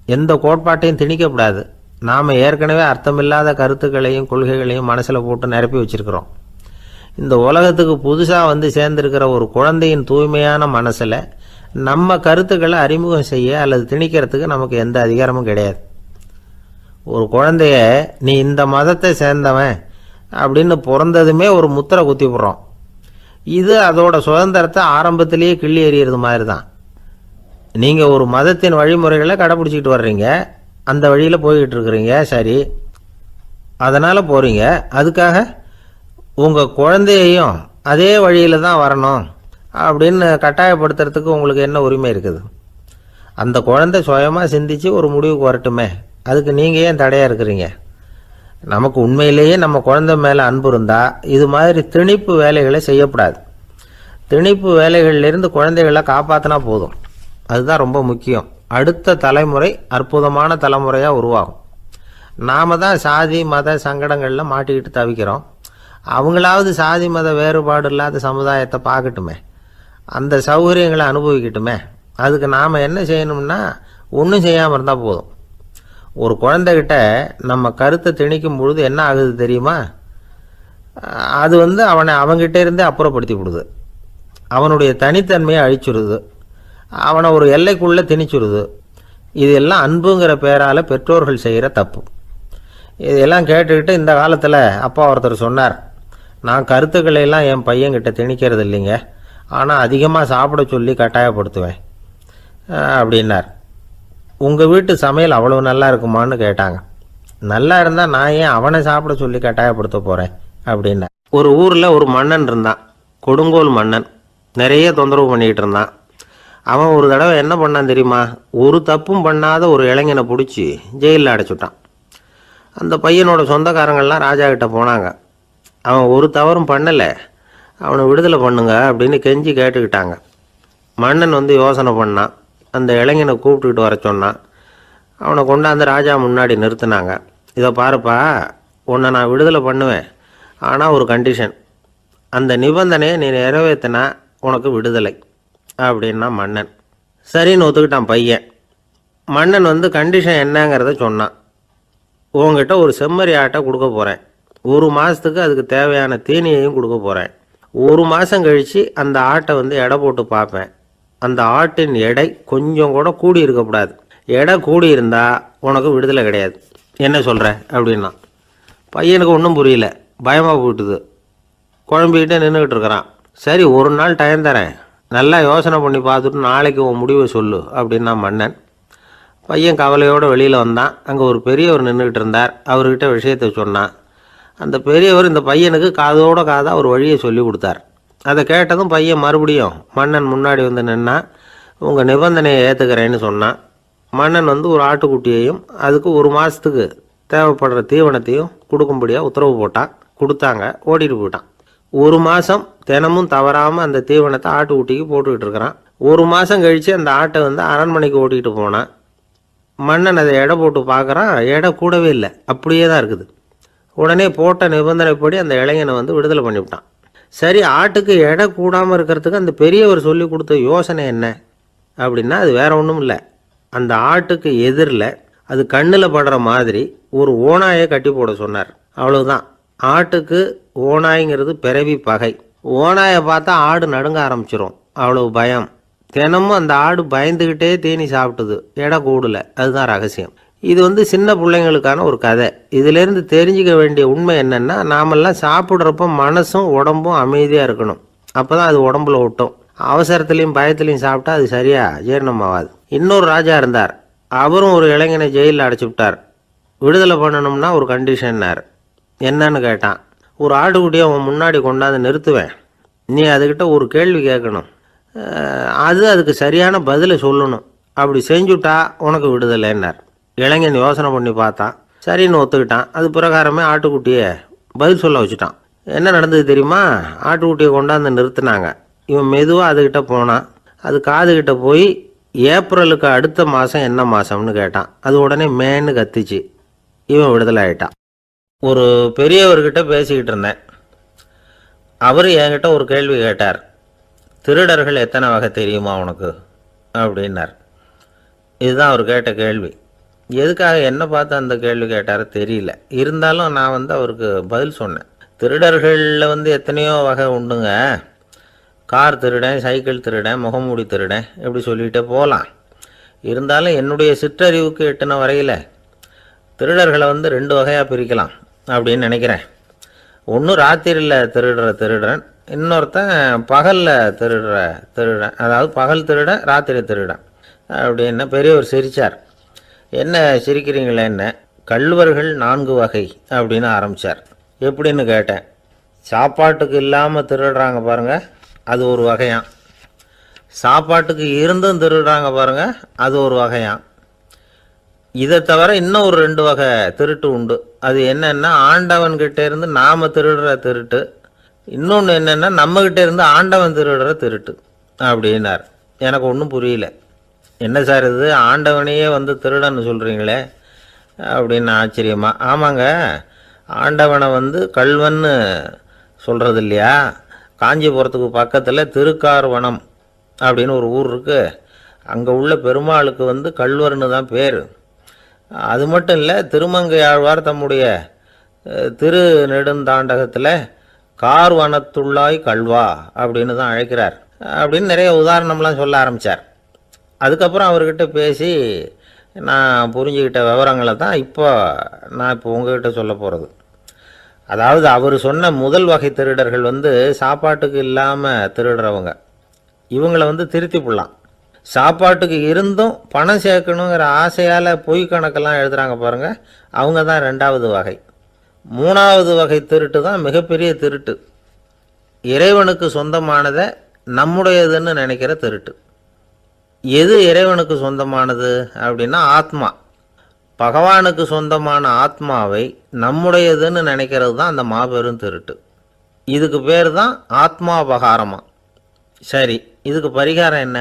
எந்த கோட்பாட்டையும் திணிக்கக்கூடாது. நாம் ஏற்கனவே அர்த்தமில்லாத கருத்துக்களையும் கொள்கைகளையும் மனசில் போட்டு நிரப்பி வச்சிருக்கிறோம். இந்த உலகத்துக்கு புதுசாக வந்து சேர்ந்துருக்கிற ஒரு குழந்தையின் தூய்மையான மனசில் நம்ம கருத்துக்களை அறிமுகம் செய்ய அல்லது திணிக்கிறதுக்கு நமக்கு எந்த அதிகாரமும் கிடையாது. ஒரு குழந்தைய நீ இந்த மதத்தை சேர்ந்தவன் அப்படின்னு பிறந்ததுமே ஒரு முத்திரை குத்தி விடுறோம் இது அதோட சுதந்திரத்தை ஆரம்பத்திலேயே கிள்ளி எறிகிறது மாதிரி தான் நீங்கள் ஒரு மதத்தின் வழிமுறைகளை கடைப்பிடிச்சிக்கிட்டு வர்றீங்க. அந்த வழியில் போய்கிட்டு இருக்கிறீங்க சரி. அதனால் போகிறீங்க அதுக்காக உங்கள் குழந்தையையும் அதே வழியில் தான் வரணும் அப்படின்னு கட்டாயப்படுத்துறதுக்கு உங்களுக்கு என்ன உரிமை இருக்குது? அந்த குழந்தை சுயமாக சிந்திச்சு ஒரு முடிவுக்கு வரட்டுமே. அதுக்கு நீங்கள் ஏன் தடையாக இருக்கிறீங்க? நமக்கு உண்மையிலேயே நம்ம குழந்தை மேலே அன்பு இருந்தால் இது மாதிரி திணிப்பு வேலைகளை செய்யக்கூடாது. திணிப்பு வேலைகள்லேருந்து குழந்தைகளை காப்பாற்றினா போதும். அதுதான் ரொம்ப முக்கியம். அடுத்த தலைமுறை அற்புதமான தலைமுறையாக உருவாகும். நாம் தான் சாதி மத சங்கடங்களில் மாட்டிக்கிட்டு தவிக்கிறோம். அவங்களாவது சாதி மத வேறுபாடு இல்லாத சமுதாயத்தை பார்க்கட்டுமே. அந்த சௌகரியங்களை அனுபவிக்கட்டுமே. அதுக்கு நாம் என்ன செய்யணும்னா ஒன்றும் செய்யாமல் இருந்தால் போதும். ஒரு குழந்தைகிட்ட நம்ம கருத்தை திணிக்கும் பொழுது என்ன ஆகுது தெரியுமா? அது வந்து அவனை அவங்ககிட்ட இருந்தே அப்புறப்படுத்தி விடுது. அவனுடைய தனித்தன்மையை அழிச்சுடுது அவனை ஒரு எல்லைக்குள்ளே திணிச்சுடுது இதெல்லாம் அன்புங்கிற பேரால் பெற்றோர்கள் செய்கிற தப்பு. இதெல்லாம் கேட்டுக்கிட்டு இந்த காலத்தில் அப்பா ஒருத்தர் சொன்னார் நான் கருத்துக்களை எல்லாம் என் பையன்கிட்ட திணிக்கிறது இல்லைங்க. ஆனால் அதிகமாக சாப்பிட சொல்லி கட்டாயப்படுத்துவேன். அப்படின்னார். உங்கள் வீட்டு சமையல் அவ்வளோ நல்லா இருக்குமான்னு கேட்டாங்க. நல்லா இருந்தால் நான் ஏன் அவனை சாப்பிட சொல்லி கட்டாயப்படுத்த போகிறேன் அப்படின்னா ஒரு ஊரில் ஒரு மன்னன் இருந்தான் கொடுங்கோல் மன்னன். நிறைய தொந்தரவு பண்ணிக்கிட்டு இருந்தான். அவன் ஒரு தடவை என்ன பண்ணான் தெரியுமா? ஒரு தப்பும் பண்ணாத ஒரு இளைஞனை பிடிச்சி ஜெயிலில் அடைச்சிட்டான். அந்த பையனோட சொந்தக்காரங்கள்லாம் ராஜா கிட்ட போனாங்க. அவன் ஒரு தவறும் பண்ணலை. அவனை விடுதலை பண்ணுங்க அப்படின்னு கெஞ்சி கேட்டுக்கிட்டாங்க. மன்னன் வந்து யோசனை பண்ணான். அந்த இளைஞனை கூப்பிட்டுக்கிட்டு வர சொன்னான். அவனை கொண்டாந்து ராஜா முன்னாடி நிறுத்தினாங்க. இதை பாருப்பா உன்னை நான் விடுதலை பண்ணுவேன். ஆனால் ஒரு கண்டிஷன் அந்த நிபந்தனையை நீ நிறைவேற்றினா உனக்கு விடுதலை. அப்படின்னா மன்னன். சரின்னு ஒத்துக்கிட்டான் பையன். மன்னன் வந்து கண்டிஷன் என்னங்கிறத சொன்னான். உங்ககிட்ட ஒரு செம்மறி ஆட்டை கொடுக்க போகிறேன் ஒரு மாதத்துக்கு அதுக்கு தேவையான தீனியையும் கொடுக்க போகிறேன் ஒரு மாதம் கழித்து அந்த ஆட்டை வந்து எடை போட்டு பார்ப்பேன். அந்த ஆட்டின் எடை கொஞ்சம் கூட கூடி இருக்கக்கூடாது எடை கூடி இருந்தால் உனக்கு விடுதலை கிடையாது. என்ன சொல்கிற அப்படின்னா பையனுக்கு ஒன்றும் புரியல. பயமாக போயிட்டுது. குழம்பிக்கிட்டே நின்றுக்கிட்டு இருக்கிறான். சரி ஒரு நாள் டைம் தரேன். நல்லா யோசனை பண்ணி பார்த்துட்டு நாளைக்கு உன் முடிவை சொல்லு அப்படின்னா மன்னன். பையன் கவலையோடு வெளியில் வந்தான். அங்கே ஒரு பெரியவர் நின்றுக்கிட்டு இருந்தார். அவர்கிட்ட விஷயத்தை சொன்னான். அந்த பெரியவர் இந்த பையனுக்கு காதோட காதாக ஒரு வழியை சொல்லி கொடுத்தார். அதை கேட்டதும் பையன் மறுபடியும் மன்னன் முன்னாடி வந்து நின்னா உங்கள் நிபந்தனையை ஏற்றுக்கிறேன்னு சொன்னான். மன்னன் வந்து ஒரு ஆட்டுக்குட்டியையும் அதுக்கு ஒரு மாதத்துக்கு தேவைப்படுற தீவனத்தையும் கொடுக்கும்படியாக உத்தரவு போட்டான். கொடுத்தாங்க. ஓடிட்டு போயிட்டான். ஒரு மாதம் தினமும் தவறாமல் அந்த தீவனத்தை ஆட்டுக்குட்டிக்கு போட்டுக்கிட்டு இருக்கிறான். ஒரு மாதம் கழித்து அந்த ஆட்டை வந்து அரண்மனைக்கு ஓட்டிகிட்டு போனான். மன்னன் அதை எடை போட்டு பார்க்குறான். எடை கூடவே இல்லை. அப்படியே தான் இருக்குது. உடனே போட்ட நிபந்தனைப்படி அந்த இளைஞனை வந்து விடுதலை பண்ணிவிட்டான். சரி ஆட்டுக்கு எடை கூடாமல் இருக்கிறதுக்கு அந்த பெரியவர் சொல்லி கொடுத்த யோசனை என்ன அப்படின்னா அது வேற ஒன்றும் இல்லை. அந்த ஆட்டுக்கு எதிரில் அது கண்ணில் படுற மாதிரி ஒரு ஓனாயை கட்டி போட சொன்னார். அவ்வளவுதான். ஆட்டுக்கு ஓனாய்ங்கிறது பிறவி பகை. ஓனாயை பார்த்தா ஆடு நடுங்க ஆரம்பிச்சிரும். அவ்வளோ பயம். தினமும் அந்த ஆடு பயந்துக்கிட்டே தேனி சாப்பிட்டுது. எடை கூடல. அதுதான் ரகசியம். இது வந்து சின்ன பிள்ளைங்களுக்கான ஒரு கதை. இதிலேருந்து தெரிஞ்சுக்க வேண்டிய உண்மை என்னென்னா நாமெல்லாம் சாப்பிட்றப்ப மனசும் உடம்பும் அமைதியாக இருக்கணும். அப்போ தான் அது உடம்புல ஒட்டும். அவசரத்துலேயும் பயத்துலையும் சாப்பிட்டா அது சரியாக ஜீரணமாகாது இன்னொரு ராஜா இருந்தார். அவரும் ஒரு இளைஞனை ஜெயிலில் அடைச்சி விட்டார். விடுதலை பண்ணணும்னா ஒரு கண்டிஷன்னார் என்னன்னு கேட்டான். ஒரு ஆட்டுக்குட்டியை அவன் முன்னாடி கொண்டாந்து நிறுத்துவேன். நீ அதுக்கிட்ட ஒரு கேள்வி கேட்கணும். அது அதுக்கு சரியான பதிலை சொல்லணும். அப்படி செஞ்சுட்டா உனக்கு விடுதலைன்னார். இளைஞன் யோசனை பண்ணி பார்த்தான். சரின்னு ஒத்துக்கிட்டான். அது பிரகாரமே ஆட்டுக்குட்டியை பதில் சொல்ல வச்சுட்டான். என்ன நடந்தது தெரியுமா? ஆட்டுக்குட்டியை கொண்டாந்து நிறுத்தினாங்க. இவன் மெதுவாக அதுக்கிட்ட போனான். அது காதுகிட்ட போய் ஏப்ரலுக்கு அடுத்த மாதம் என்ன மாதம்னு கேட்டான். அது உடனே மேன்னு கத்திச்சு. இவன் விடுதலை ஆயிட்டான். ஒரு பெரியவர்கிட்ட பேசிக்கிட்டு இருந்தேன். அவர் என்கிட்ட ஒரு கேள்வி கேட்டார். திருடர்கள் எத்தனை வகை தெரியுமா உனக்கு? அப்படின்னார். இதுதான் அவர் கேட்ட கேள்வி. எதுக்காக என்ன பார்த்து அந்த கேள்வி கேட்டார் தெரியல. இருந்தாலும் நான் வந்து அவருக்கு பதில் சொன்னேன். திருடர்களில் வந்து எத்தனையோ வகை உண்டுங்க. கார் திருடன் சைக்கிள் திருடன் முகமூடி திருடன் இப்படி சொல்லிகிட்டே போகலாம். இருந்தாலும் என்னுடைய சிற்றறிவுக்கு எட்டின வரையில் திருடர்களை வந்து ரெண்டு வகையாக பிரிக்கலாம். அப்படின்னு நினைக்கிறேன். ஒன்று ராத்திரியில் திருடுற திருடுறேன் இன்னொருத்தன் பகலில் திருடுற திருடன் அதாவது பகல் திருடன் ராத்திரி திருடன் அப்படின்னு பெரியவர் சிரித்தார் என்ன சிரிக்கிறீங்களே என்ன? கள்வர்கள் நான்கு வகை அப்படின்னு ஆரம்பித்தார் எப்படின்னு கேட்டேன். சாப்பாட்டுக்கு இல்லாமல் திருடுறாங்க பாருங்கள் அது ஒரு வகையான் சாப்பாட்டுக்கு இருந்தும் திருடுறாங்க பாருங்கள் அது ஒரு வகையான் இதை தவிர இன்னும் ஒரு ரெண்டு வகை திருட்டு உண்டு. அது என்னன்னா ஆண்டவன்கிட்ட இருந்து நாம திருடுற திருட்டு. இன்னொன்று என்னென்னா நம்மகிட்ட இருந்து ஆண்டவன் திருடுற திருட்டு அப்படின்னார். எனக்கு ஒன்றும் புரியல. என்ன சார் இது? ஆண்டவனையே வந்து திருடன்னு சொல்கிறீங்களே அப்படின்னு ஆச்சரியமா. ஆமாங்க. ஆண்டவனை வந்து கல்வன்னு சொல்கிறது இல்லையா காஞ்சிபுரத்துக்கு பக்கத்தில் திருக்கார்வனம் அப்படின்னு ஒரு ஊர் இருக்குது அங்கே உள்ள பெருமாளுக்கு வந்து கல்வர்னு தான் பேர். அது மட்டும் இல்லை திருமங்கை ஆழ்வார் தம்முடைய திரு நெடுந்தாண்டகத்தில் கார் வனத்துள்ளாய் கல்வா அப்படின்னு தான் அழைக்கிறார். அப்படின்னு நிறைய உதாரணம்லாம் சொல்ல ஆரம்பித்தார் அதுக்கப்புறம் அவர்கிட்ட பேசி நான் புரிஞ்சுக்கிட்ட விவரங்களை தான் இப்போ நான் இப்போ உங்ககிட்ட சொல்ல போகிறது அதாவது அவர் சொன்ன முதல் வகை திருடர்கள் வந்து சாப்பாட்டுக்கு இல்லாமல் திருடுறவங்க. இவங்களை வந்து திருத்தி போடலாம். சாப்பாட்டுக்கு இருந்தும் பணம் சேர்க்கணுங்கிற ஆசையால் பொய் கணக்கெல்லாம் எழுதுகிறாங்க பாருங்க. அவங்க தான் ரெண்டாவது வகை. மூணாவது வகை திருட்டு தான் மிகப்பெரிய திருட்டு. இறைவனுக்கு சொந்தமானதை நம்முடையதுன்னு நினைக்கிற திருட்டு. எது இறைவனுக்கு சொந்தமானது அப்படின்னா ஆத்மா. பகவானுக்கு சொந்தமான ஆத்மாவை நம்முடையதுன்னு நினைக்கிறது தான் அந்த மாபெரும் திருட்டு. இதுக்கு பேர் தான் ஆத்மாபகாரமா. சரி இதுக்கு பரிகாரம் என்ன?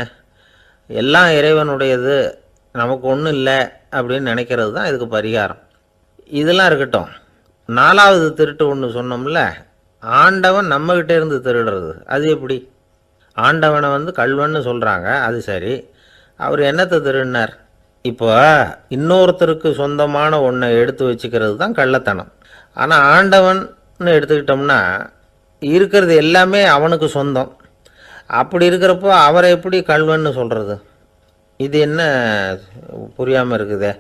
எல்லாம் இறைவனுடையது நமக்கு ஒன்றும் இல்லை அப்படின்னு நினைக்கிறது தான் இதுக்கு பரிகாரம். இதெல்லாம் இருக்கட்டும். நாலாவது திருட்டு ஒன்று சொன்னோம்ல ஆண்டவன் நம்மகிட்ட இருந்து திருடுறது. அது எப்படி? ஆண்டவனை வந்து கல்வன்னு சொல்கிறாங்க அது சரி. அவர் என்னத்தை திருடினார்? இப்போ இன்னொருத்தருக்கு சொந்தமான ஒன்றை எடுத்து வச்சுக்கிறது தான் கள்ளத்தனம். ஆனால் ஆண்டவன்னு எடுத்துக்கிட்டோம்னா இருக்கிறது எல்லாமே அவனுக்கு சொந்தம். அப்படி இருக்கிறப்போ அவரை எப்படி கல்வன்னு சொல்கிறது இது என்ன புரியாமல் இருக்குதே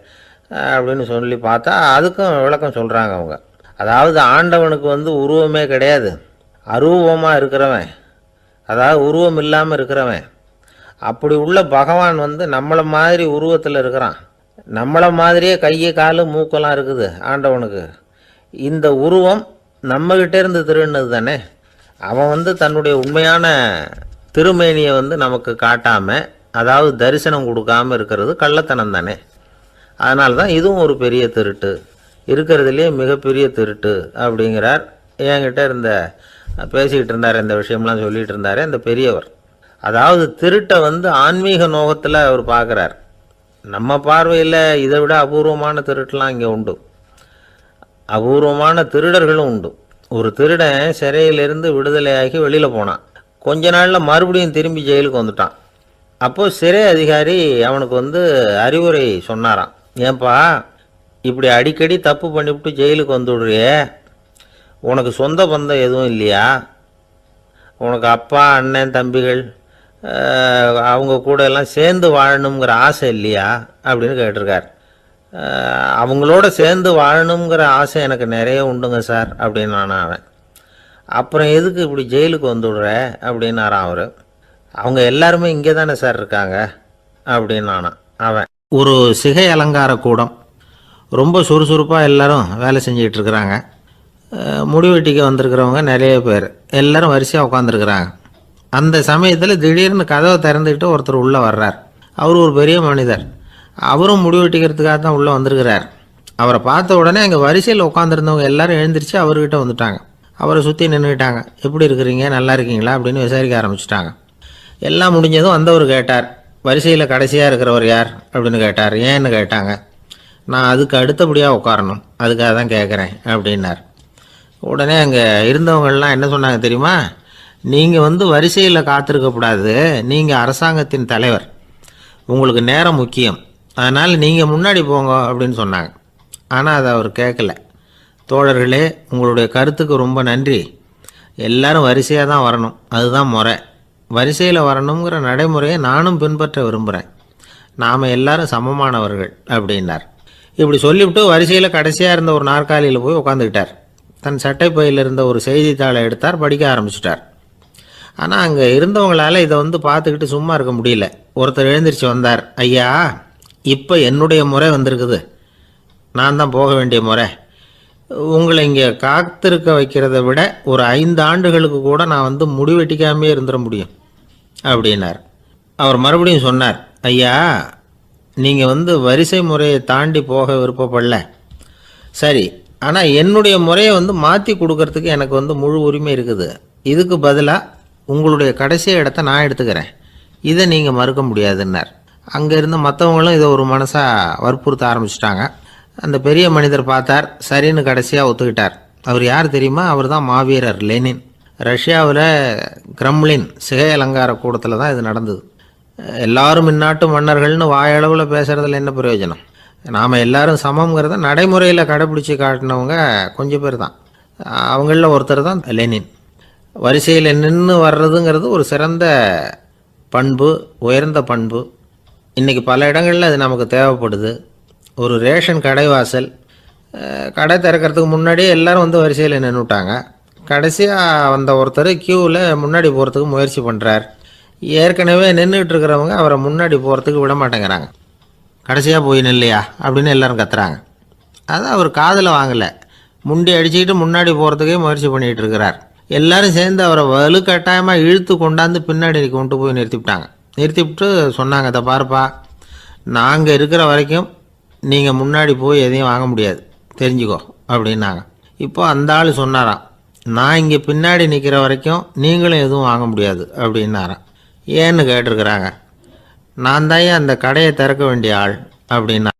அப்படின்னு சொல்லி பார்த்தா அதுக்கும் விளக்கம் சொல்கிறாங்க அவங்க. அதாவது ஆண்டவனுக்கு வந்து உருவமே கிடையாது. அரூபமாக இருக்கிறவன். அதாவது உருவம் இல்லாமல் இருக்கிறவன். அப்படி உள்ள பகவான் வந்து நம்மளை மாதிரி உருவத்தில் இருக்கிறான். நம்மளை மாதிரியே கையை காலு மூக்கெல்லாம் இருக்குது ஆண்டவனுக்கு. இந்த உருவம் நம்மகிட்டேருந்து இருந்து திருடினது தானே? அவன் வந்து தன்னுடைய உண்மையான திருமேனியை வந்து நமக்கு காட்டாமல் அதாவது தரிசனம் கொடுக்காம இருக்கிறது கள்ளத்தனம் தானே அதனால தான் இதுவும் ஒரு பெரிய திருட்டு. இருக்கிறதுலே மிகப்பெரிய திருட்டு அப்படிங்கிறார். என்கிட்ட இருந்த பேசிக்கிட்டு இருந்தார் இந்த விஷயம்லாம் சொல்லிகிட்டு இருந்தார் இந்த பெரியவர். அதாவது திருட்டை வந்து ஆன்மீக நோகத்தில் அவர் பார்க்குறார். நம்ம பார்வையில் இதை விட அபூர்வமான திருட்டுலாம் இங்கே உண்டு. அபூர்வமான திருடர்களும் உண்டு. ஒரு திருடன் சிறையிலிருந்து விடுதலையாகி வெளியில் போனான். கொஞ்ச நாளில் மறுபடியும் திரும்பி ஜெயிலுக்கு வந்துட்டான். அப்போது சிறை அதிகாரி அவனுக்கு வந்து அறிவுரை சொன்னாராம். ஏன்பா இப்படி அடிக்கடி தப்பு பண்ணிவிட்டு ஜெயிலுக்கு வந்து விடுறியே உனக்கு சொந்த பந்தம் எதுவும் இல்லையா? உனக்கு அப்பா அண்ணன் தம்பிகள் அவங்க கூட எல்லாம் சேர்ந்து வாழணுங்கிற ஆசை இல்லையா? அப்படின்னு கேட்டிருக்கார். அவங்களோட சேர்ந்து வாழணுங்கிற ஆசை எனக்கு நிறைய உண்டுங்க சார் அப்படின்னு நான் அவன் அப்புறம் எதுக்கு இப்படி ஜெயிலுக்கு வந்து விடுற? அவர். அவங்க எல்லாருமே இங்கே தானே சார் இருக்காங்க? அப்படின்னு அவன். ஒரு சிகை அலங்கார கூடம். ரொம்ப சுறுசுறுப்பாக எல்லாரும் வேலை செஞ்சிகிட்டு இருக்கிறாங்க முடிவெட்டிக்கு முடி வெட்டிக்க வந்திருக்கிறவங்க நிறைய பேர். எல்லாரும் வரிசையாக உட்காந்துருக்குறாங்க. அந்த சமயத்தில் திடீர்னு கதவை திறந்துக்கிட்டு ஒருத்தர் உள்ளே வர்றார். அவர் ஒரு பெரிய மனிதர். அவரும் முடி வெட்டிக்கிறதுக்காக தான் உள்ளே வந்திருக்கிறார். அவரை பார்த்த உடனே அங்கே வரிசையில் உட்காந்துருந்தவங்க எல்லாரும் எழுந்திரிச்சு அவர்கிட்ட வந்துட்டாங்க. அவரை சுற்றி நின்றுக்கிட்டாங்க எப்படி இருக்கிறீங்க? நல்லா இருக்கீங்களா? அப்படின்னு விசாரிக்க ஆரம்பிச்சிட்டாங்க. எல்லாம் முடிஞ்சதும் வந்தவர் கேட்டார். வரிசையில் கடைசியாக இருக்கிறவர் யார்? அப்படின்னு கேட்டார். ஏன்னு கேட்டாங்க. நான் அதுக்கு அடுத்தபடியாக உட்காரணும். அதுக்காக தான் கேட்குறேன் அப்படின்னார். உடனே அங்கே இருந்தவங்கள்லாம் என்ன சொன்னாங்க தெரியுமா? நீங்கள் வந்து வரிசையில் காத்திருக்கக்கூடாது நீங்கள் அரசாங்கத்தின் தலைவர். உங்களுக்கு நேரம் முக்கியம். அதனால் நீங்கள் முன்னாடி போங்க அப்படின்னு சொன்னாங்க. ஆனால் அதை அவர் கேட்கல தோழர்களே உங்களுடைய கருத்துக்கு ரொம்ப நன்றி. எல்லாரும் வரிசையாக தான் வரணும். அதுதான் முறை. வரிசையில் வரணுங்கிற நடைமுறையை நானும் பின்பற்ற விரும்புகிறேன் நாம் எல்லாரும் சமமானவர்கள் அப்படின்னார். இப்படி சொல்லிவிட்டு வரிசையில் கடைசியாக இருந்த ஒரு நாற்காலியில் போய் உட்காந்துக்கிட்டார் தன் சட்டை பையில் இருந்த ஒரு செய்தித்தாளை எடுத்தார் படிக்க ஆரம்பிச்சிட்டார். ஆனால் அங்கே இருந்தவங்களால் இதை வந்து பார்த்துக்கிட்டு சும்மா இருக்க முடியல. ஒருத்தர் எழுந்திரிச்சு வந்தார் ஐயா இப்போ என்னுடைய முறை வந்திருக்குது. நான் தான் போக வேண்டிய முறை. உங்களை இங்கே காத்திருக்க வைக்கிறத விட ஒரு ஐந்து ஆண்டுகளுக்கு கூட நான் வந்து முடிவெட்டிக்காமே இருந்துட முடியும் அப்படின்னார். அவர் மறுபடியும் சொன்னார் ஐயா நீங்கள் வந்து வரிசை முறையை தாண்டி போக விருப்பப்படல. சரி ஆனால் என்னுடைய முறையை வந்து மாற்றி கொடுக்கறதுக்கு எனக்கு வந்து முழு உரிமை இருக்குது. இதுக்கு பதிலாக உங்களுடைய கடைசி இடத்த நான் எடுத்துக்கிறேன். இதை நீங்கள் மறுக்க முடியாதுன்னார். அங்கே இருந்த மற்றவங்களும் இதை ஒரு மனசாக வற்புறுத்த ஆரம்பிச்சிட்டாங்க. அந்த பெரிய மனிதர் பார்த்தார். சரின்னு கடைசியாக ஒத்துக்கிட்டார். அவர் யார் தெரியுமா? அவர் தான் மாவீரர் லெனின். ரஷ்யாவில் கிரம்லின் சிகை அலங்கார கூடத்தில் தான் இது நடந்தது. எல்லாரும் இந்நாட்டு மன்னர்கள்னு வாயளவில் பேசுகிறதுல என்ன பிரயோஜனம்? நாம் எல்லாரும் சமங்கிறத நடைமுறையில் கடைபிடிச்சி காட்டினவங்க கொஞ்சம் பேர் தான். அவங்களில் ஒருத்தர் தான் லெனின். வரிசையில் நின்று வர்றதுங்கிறது ஒரு சிறந்த பண்பு உயர்ந்த பண்பு. இன்றைக்கி பல இடங்களில் அது நமக்கு தேவைப்படுது. ஒரு ரேஷன் கடைவாசல் வாசல் கடை திறக்கிறதுக்கு முன்னாடியே எல்லாரும் வந்து வரிசையில் நின்றுட்டாங்க கடைசியாக வந்த ஒருத்தர் க்யூவில் முன்னாடி போகிறதுக்கு முயற்சி பண்ணுறார் ஏற்கனவே நின்றுட்டு இருக்கிறவங்க அவரை முன்னாடி போகிறதுக்கு விட மாட்டேங்கிறாங்க. கடைசியாக போய் நில்லையா? அப்படின்னு எல்லோரும் கத்துறாங்க. அது அவர் காதில் வாங்கலை. முண்டி அடிச்சுக்கிட்டு முன்னாடி போகிறதுக்கே முயற்சி பண்ணிகிட்டு இருக்கிறார் எல்லாரும் சேர்ந்து அவரை வலுக்கட்டாயமாக இழுத்து கொண்டாந்து பின்னாடி கொண்டு போய் நிறுத்திவிட்டாங்க. நிறுத்திவிட்டு சொன்னாங்க இதை பாருப்பா நாங்கள் இருக்கிற வரைக்கும் நீங்கள் முன்னாடி போய் எதையும் வாங்க முடியாது. தெரிஞ்சுக்கோ அப்படின்னாங்க. இப்போ அந்த ஆள் சொன்னாராம். நான் இங்கே பின்னாடி நிற்கிற வரைக்கும் நீங்களும் எதுவும் வாங்க முடியாது அப்படின்னாராம். ஏன்னு கேட்டிருக்கிறாங்க. நான் தான் அந்த கடையை திறக்க வேண்டிய ஆள்? அப்படின்னா